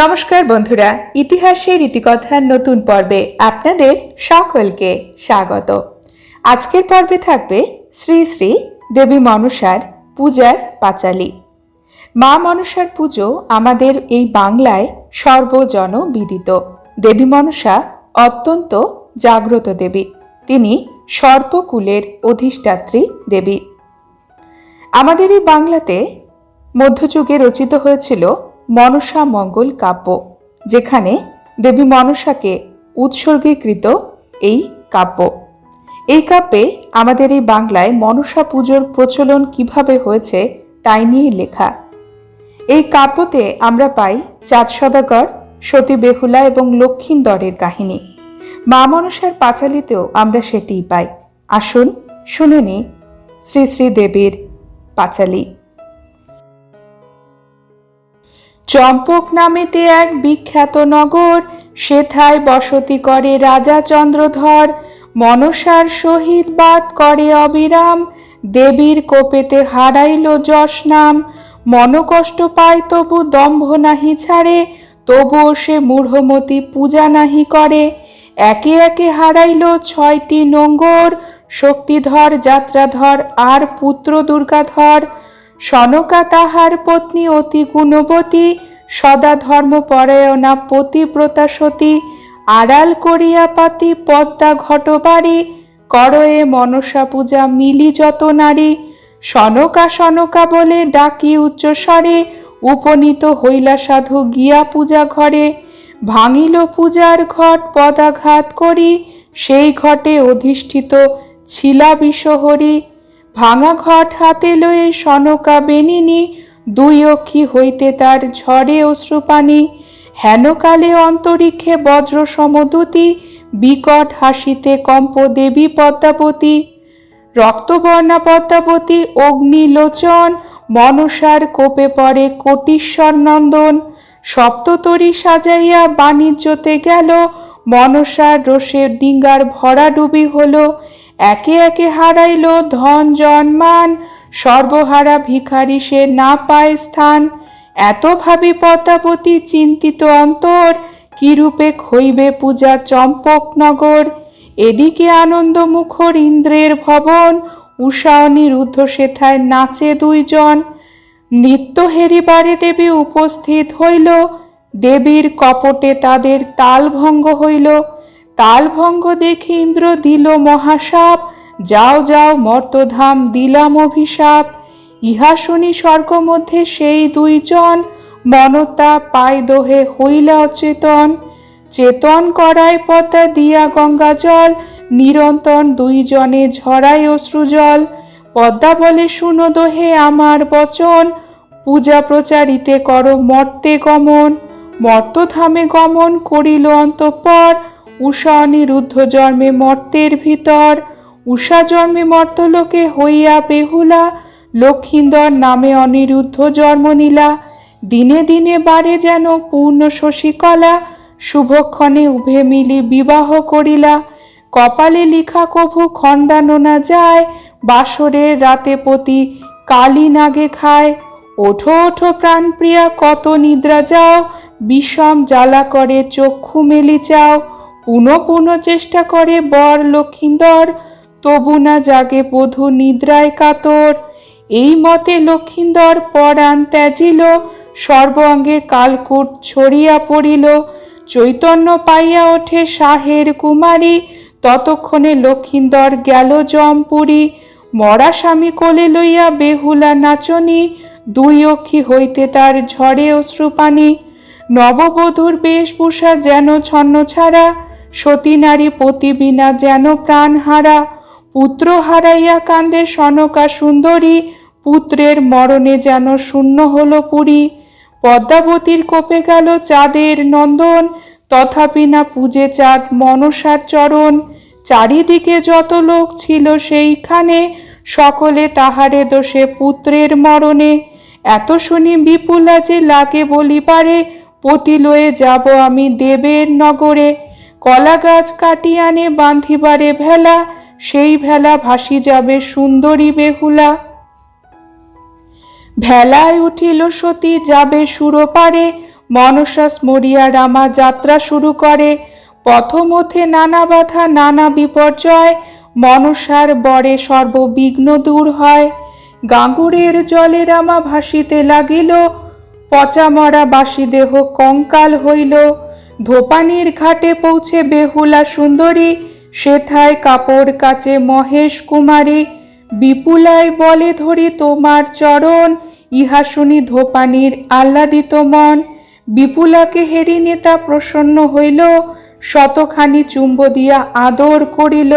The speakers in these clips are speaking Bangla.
নমস্কার বন্ধুরা, ইতিহাসের ইতিকথার নতুন পর্বে আপনাদের সকলকে স্বাগত। আজকের পর্বে থাকবে শ্রী শ্রী দেবী মনসার পূজার পাঁচালী। মা মনসার পুজো আমাদের এই বাংলায় সর্বজন বিদিত দেবী মনসা অত্যন্ত জাগ্রত দেবী। তিনি সর্পকুলের অধিষ্ঠাত্রী দেবী। আমাদের এই বাংলাতে মধ্যযুগে রচিত হয়েছিল মনসা মঙ্গল কাব্য, যেখানে দেবী মনসাকে উৎসর্গীকৃত এই কাব্য। এই কাব্যে আমাদের এই বাংলায় মনসা পুজোর প্রচলন কীভাবে হয়েছে তাই নিয়ে লেখা। এই কাব্যতে আমরা পাই চাঁদ সদাগর, সতী বেহুলা এবং লক্ষিন্দরের কাহিনী। মা মনসার পাঁচালিতেও আমরা সেটিই পাই। আসুন শুনে নিই শ্রী শ্রী দেবীর পাঁচালী। চম্পক নামেতে এক বিখ্যাত নগর, সেথায় বসতি করে রাজা চন্দ্রধর, মনসার সহিত বাদ করে অবিরাম, দেবীর কোপেতে হারাইল যশ নাম মনকষ্ট পায় তবু দম্ভ নাহি ছাড়ে, তবুও সে মূঢ়মতি পূজা নাহি করে। একে একে হারাইল ছয়টি নোঙ্গর, শক্তিধর, যাত্রাধর আর পুত্র দুর্গাধর সনকা তাহার পত্নী অতি গুণবতী, সদা ধর্মপরায়ণা, পতিব্রতা সতী, আড়াল করিয়া পাতি পদ্মা ঘটবাড়ি, করয়ে মনসা পূজা মিলি যত নারী, সনকা সনকা বলে ডাকি উচ্চস্বরে, উপনীত হইলা সাধু গিয়া পূজা ঘরে, ভাঙিল পূজার ঘট পদাঘাত করি, সেই ঘটে অধিষ্ঠিত ছিলা বিশহরী ভাঙা ঘট হাতে লয়ে সনকা বেনিনি, দুই অক্ষী হইতে তার ঝড়ে অশ্রুপানি হেনকালে অন্তরিক্ষে বজ্র সমদূতি বিকট হাসিতে কম্প দেবী পদ্মাবতী। রক্তবর্ণা পদ্মাবতী, অগ্নিলোচন, মনসার কোপে পড়ে কোটিশ্বর নন্দন। সপ্ততরী সাজাইয়া বাণিজ্যতে গেল, মনসার রোষে ডিঙ্গার ভরা ডুবি হলো। একে একে হারাইল ধন জন্মান সর্বহারা ভিখারি সে না পায় স্থান। এত ভাবি পদ্মাবতী চিন্তিত অন্তর কিরূপে খইবে পূজা চম্পকনগর এদিকে আনন্দ মুখর ইন্দ্রের ভবন, উষা অনিরুদ্ধ সেথায় নাচে দুইজন। নৃত্য হেরিবারে দেবী উপস্থিত হইল, দেবীর কপটে তাদের তাল ভঙ্গ হইল। তালভঙ্গ দেখে ইন্দ্র দিল মহাসাপ। যাও যাও, মর্তধাম, দিলাম অভিশাপ। ইহা শুনি স্বর্গ মধ্যে সেই দুইজন। মনতা পায় দোহে হইলা অচেতন। চেতন করায় পতা দিয়া গঙ্গা জল নিরন্তন দুইজনে ঝরায় অশ্রুজল। পদ্মা বলে শুনো দোহে আমার বচন। পূজা প্রচারিতে করো মর্তে গমন। মর্তধামে গমন করিল অন্তঃপর। উষা অনিরুদ্ধ জন্মে মর্তের ভিতর, উষা জন্মে মর্তলোকে হইয়া বেহুলা, লক্ষিন্দর নামে অনিরুদ্ধ জন্ম নিলা। দিনে দিনে বাড়ে যেন পূর্ণ শশীকলা, শুভক্ষণে উভে মিলি বিবাহ করিলা। কপালে লিখা কভু খণ্ডানো না যায়, বাসরের রাতে পতি কালী নাগে খায়। ওঠো ওঠো প্রাণপ্রিয়া কত নিদ্রা যাও, বিষম জ্বালা করে চক্ষু মেলি চাও। পুনঃ পুনঃ চেষ্টা করে বর লক্ষিন্দর, তবু না জাগে বধূ নিদ্রায় কাতর। এই মতে লক্ষিন্দর পরাণ ত্যাজিল, সর্বাঙ্গে কালকুট ছড়িয়া পড়িল। চৈতন্য পাইয়া ওঠে শাহের কুমারী, ততক্ষণে লক্ষিন্দর গেল জমপুরী। মরা স্বামী কোলে লইয়া বেহুলা নাচনি, দুই অক্ষী হইতে তার ঝড়ে অশ্রুপানি নববধূর বেশভূষা যেন ছন্ন ছাড়া সতী নারী প্রতিবিনা যেন প্রাণ হারা। পুত্র হারাইয়া কান্দে সনকা সুন্দরী। পুত্রের মরণে যেন শূন্য হল পুরী। পদ্মাবতীর কোপে গেল চাঁদের নন্দন। তথাপি না পূজে চাঁদ মনসার চরণ। চারিদিকে যত লোক ছিল সেইখানে, সকলে তাহারে দোষে পুত্রের মরণে। এত শুনি বিপুলা যে লাগে বলি পারে পতি লয়ে যাব আমি দেবের নগরে। কলা গাছ কাটিয়ে আনে বাঁধিবারে ভেলা, সেই ভেলা ভাসি যাবে সুন্দরী বেহুলা। ভেলায় উঠিল সতী, যাবে সুরপারে, মনসা স্মরিয়া রামা যাত্রা শুরু করে। পথমধ্যে নানা বাধা, নানা বিপর্যয়, মনসার বরে সর্ববিঘ্ন দূর হয়। গাঙ্গুরের জলে রামা ভাসিতে লাগিল, পচা মরা বাসি দেহ কঙ্কাল হইল। ধোপানির ঘাটে পৌঁছে বেহুলা সুন্দরী, সেথায় কাপড় কাচে মহেশ কুমারী, বিপুলায় বলে ধরি তোমার চরণ, ইহা শুনি ধোপানির আহ্লাদিত মন। বিপুলাকে হেরি নেতা প্রসন্ন হইল, শতখানি চুম্ব দিয়া আদর করিল।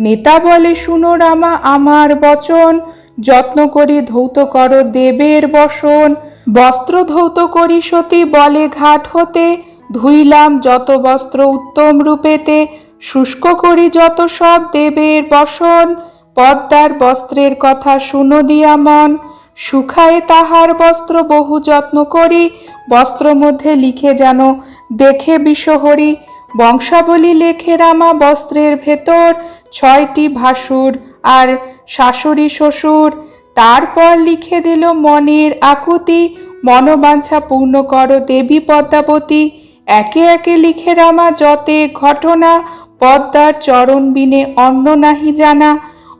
নেতা বলে, শুনো রামা, আমার বচন, যত্ন করি ধৌত কর দেবের বসন। বস্ত্র ধৌত করি সতী বলে ঘাট হতে ধুইলাম যত বস্ত্র উত্তম রূপেতে, শুষ্ক করি যত সব দেবের বসন। পদ্মার বস্ত্রের কথা শুনো দিয়া মন। শুকায়ে তাহার বস্ত্র বহু যত্ন করি। বস্ত্র মধ্যে লিখে যেন দেখে বিষহরি বংশাবলী লেখে রামা বস্ত্রের ভেতর। ছয়টি ভাসুর আর শাশুড়ি শ্বশুর। তারপর লিখে দিল মনের আকুতি। মনোবাঞ্ছা পূর্ণ কর দেবী পদ্মাবতী। একে একে লিখে রামা যতে ঘটনা, পদ্মার চরণ বিনে অন্য নাহি জানা।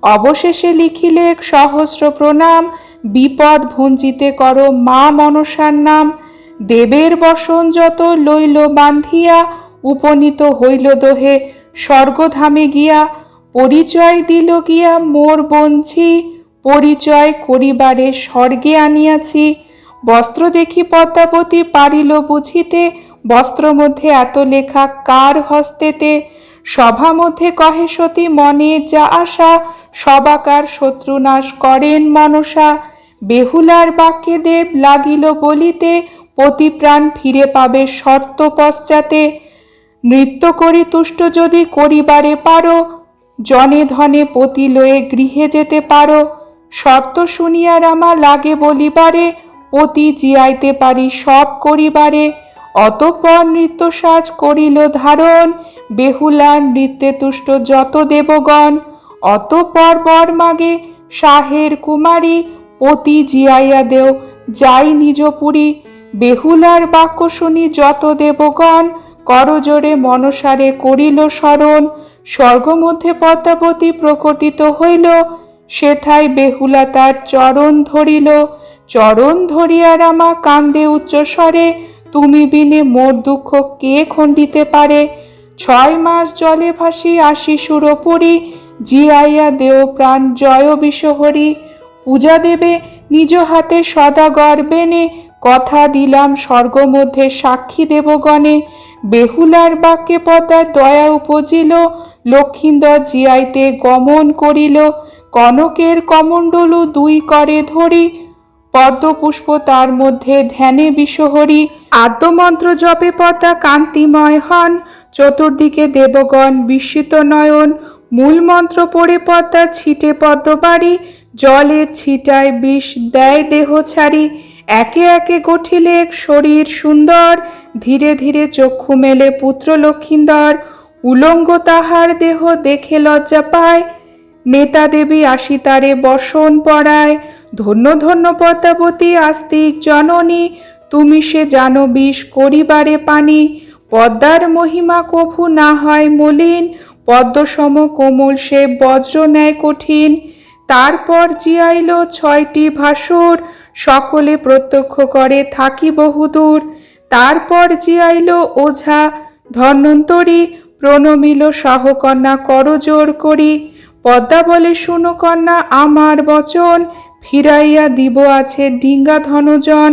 অবশেষে লিখিলে সহস্র প্রণাম, বিপদ ভঞ্জিতে করো মা মনসার নাম। দেবের বসন যত লইল বান্ধিয়া, উপনীত হইল দোহে, স্বর্গধামে গিয়া পরিচয় দিল গিয়া মোর বঞ্ছি পরিচয় করিবারে স্বর্গে আনিয়াছি। বস্ত্র দেখি পদ্মাবতী পারিল বুঝিতে বস্ত্র মধ্যে এত লেখা কার হস্তেতে? সভা মধ্যে কহে সতী, মনে যা আশা, সবাকার শত্রুনাশ করেন মনসা। বেহুলার বাক্যে দেব লাগিল বলিতে, পতিপ্রাণ ফিরে পাবে শর্ত পশ্চাতে। নৃত্য করি তুষ্ট যদি করিবারে পারো, জনে ধনে পতি লয়ে গৃহে যেতে পারো। শর্ত শুনিয়া রামা লাগে বলিবারে, পতি জিয়াইতে পারি সব করিবারে। অতঃপর নৃত্য সাজ করিল ধারণ, বেহুলার নৃত্যে তুষ্ট যত দেবগণ। অতঃপর বর মাগে শাহের কুমারী, পতি জিয়াইয়া দেও, যাই নিজ পুরী। বেহুলার বাক্য শুনি যত দেবগণ করজোরে মনসারে করিল স্মরণ। স্বর্গমধ্যে পদ্মাবতী প্রকটিত হইল, সেথায় বেহুলা তার চরণ ধরিল। চরণ ধরিয়া রামা কান্দে উচ্চস্বরে তুমি বিনে মোর দুঃখ কে খণ্ডিতে পারে? ছয় মাস জলে ভাসি আসি সুরপুরী, জিয়াইয়া দেও প্রাণ জয় বিষহরি। পূজা দেবে নিজ হাতে সদা গর্বেনে, কথা দিলাম স্বর্গ মধ্যে সাক্ষী দেবগণে। বেহুলার বাক্যে পদার দয়া উপজিল, লক্ষিন্দর জিয়াইতে গমন করিল। কনকের কমণ্ডলু দুই করে ধরি পদ্মপুষ্প তার মধ্যে ধ্যানে বিষহরি আদ্যমন্ত্র জপে পদ্মা কান্তিময় হন। চতুর্দিকে দেবগণ বিস্মিত নয়ন, মূল মন্ত্র পড়ে পদ্মা ছিটে পদ্মবাড়ি, জলের ছিটায় বিষ দেয় দেহ ছাড়ি। একে একে গঠিলে শরীর সুন্দর, ধীরে ধীরে চক্ষু মেলে পুত্র লক্ষিন্দর। উলঙ্গ তাহার দেহ দেখে লজ্জা পায় নেতা দেবী আসি তারে বসন পড়ায়, ধন্য ধন্য পদ্মাবতী আস্তিক জননী, তুমি সে জানো বিষ করিবারে পানি, পদ্মার মহিমা কভু না হয় মলিন, পদ্মসম কোমল সে বজ্র ন্যায় কঠিন, তারপর জিয়াইল ছয়টি ভাসুর, সকলে প্রত্যক্ষ করে থাকি বহুদূর, তারপর জিয়াইল ওঝা, ধন্বন্তরী, প্রণমিল সহকন্যা করজোর করি পদ্মা বলে, শুনো কন্যা, আমার বচন, ফিরাইয়া দিব আছে ডিঙ্গা ধনজন।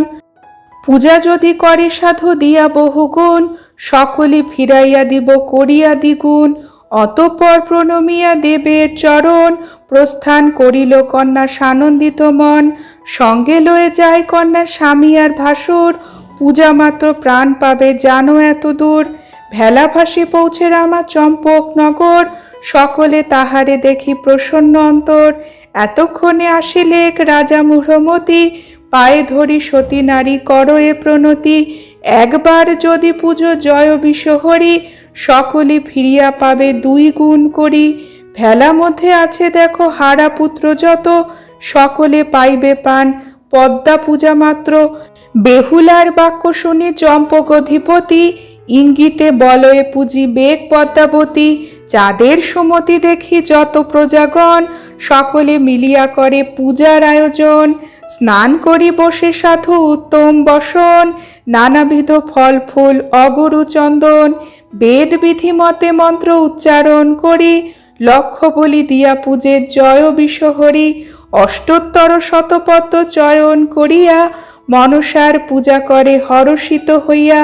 পূজা যদি করে সাধু দিয়া বহুগুণ, সকলে ফিরাইয়া দিব করিয়া দ্বিগুণ। অতঃপর প্রণমিয়া দেবের চরণ, প্রস্থান করিল কন্যা সানন্দিত মন। সঙ্গে লয়ে যায় কন্যা স্বামী আর ভাসুর, পূজা মাত্র প্রাণ পাবে জানো এত দূর ভেলা ভাসি পৌঁছে রামা চম্পক নগর সকলে তাহারে দেখি প্রসন্ন অন্তর। এতক্ষণে আসিলে এক রাজা মুহমতি পায়ে ধরি সতী নারী কর এ প্রণতি। একবার যদি পুজো জয় বিষহরি, সকলে ফিরিয়া পাবে দুই গুণ করি। ভেলা মধ্যে আছে দেখো হারা পুত্র যত, সকলে পাইবে পান। পদ্মা পূজা মাত্র। বেহুলার বাক্য শুনে চম্পক অধিপতি, ইঙ্গিতে বলয়ে পুঁজি বেগ পদ্মাবতী। চাঁদের সুমতি দেখি যত প্রজাগণ, সকলে মিলিয়া করে পূজার আয়োজন। স্নান করি বসে সাধু উত্তম বসন, নানাবিধ ফল, ফুল, অগরু চন্দন। বেদ বিধি মতে মন্ত্র উচ্চারণ করি, লক্ষ্য বলি দিয়া পূজে জয় বিশ্বহরি। অষ্টোত্তর শতপত্র চয়ন করিয়া মনসার পূজা করে হরষিত হইয়া,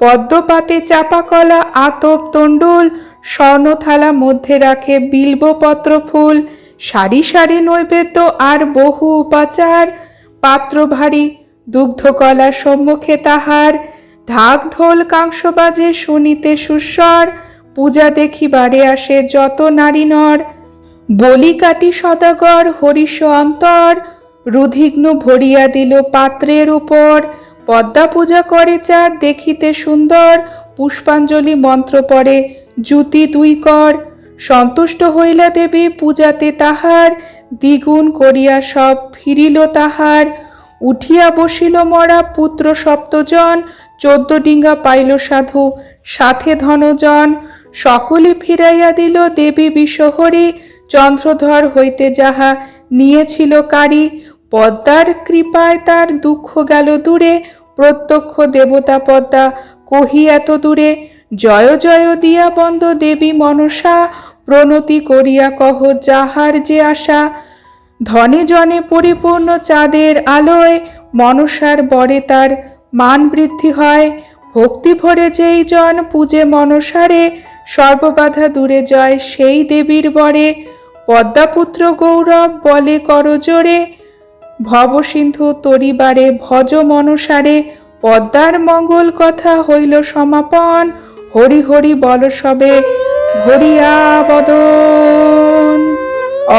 পদ্মপাতে চাপাকলা, আতপ, তণ্ডুল স্বর্ণথালা মধ্যে রাখে বিল্বপত্র ফুল, সারি সারি নৈবেদ্য আর বহু উপাচার। পাত্র ভারী দুগ্ধকলা সম্মুখে তাহার, ঢাক ঢোল কাংস বাজে শুনিতে সুস্বর পূজা দেখিবারে আসে যত নারী নর। বলি কাটি সদাগর হরিষ অন্তর, রুধিগ্ন ভরিয়া দিল পাত্রের উপর। পদ্মা পূজা করে চার দেখিতে সুন্দর, পুষ্পাঞ্জলি মন্ত্র পড়ে জুতি দুই কর। সন্তুষ্ট হইলা দেবী পূজাতে তাহার। দ্বিগুণ করিয়া সব ফিরিল তাহার। উঠিয়া বসিল মরা পুত্র সপ্তজন। চোদ্দ ডিঙ্গা পাইল সাধু, সাথে ধনজন। সকলে ফিরাইয়া দিল দেবী বিশ্বহরি চন্দ্রধর হইতে যাহা নিয়েছিল কারি। পদ্মার কৃপায় তার দুঃখ গেল দূরে। প্রত্যক্ষ দেবতা পদ্মা, কহি এত দূরে জয় জয় দিয়া বন্দ দেবী মনসা, প্রণতি করিয়া কহ যাহার যে আশা। ধনে জনে পরিপূর্ণ চাঁদের আলোয় মনসার বরে তার মান বৃদ্ধি হয়। ভক্তি ভরে যেই জন পূজে মনসারে, সর্ববাধা দূরে জয় সেই দেবীর বরে। পদ্মাপুত্র গৌরব বলে করজোরে ভবসিন্ধু তরিবারে ভজ মনসারে। পদ্মার মঙ্গল কথা হইল সমাপন হরি হরি বল সবে হরিয়া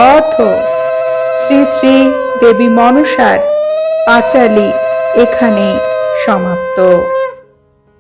অথ শ্রী শ্রী দেবী মনসার পাঁচালী এখানে সমাপ্ত।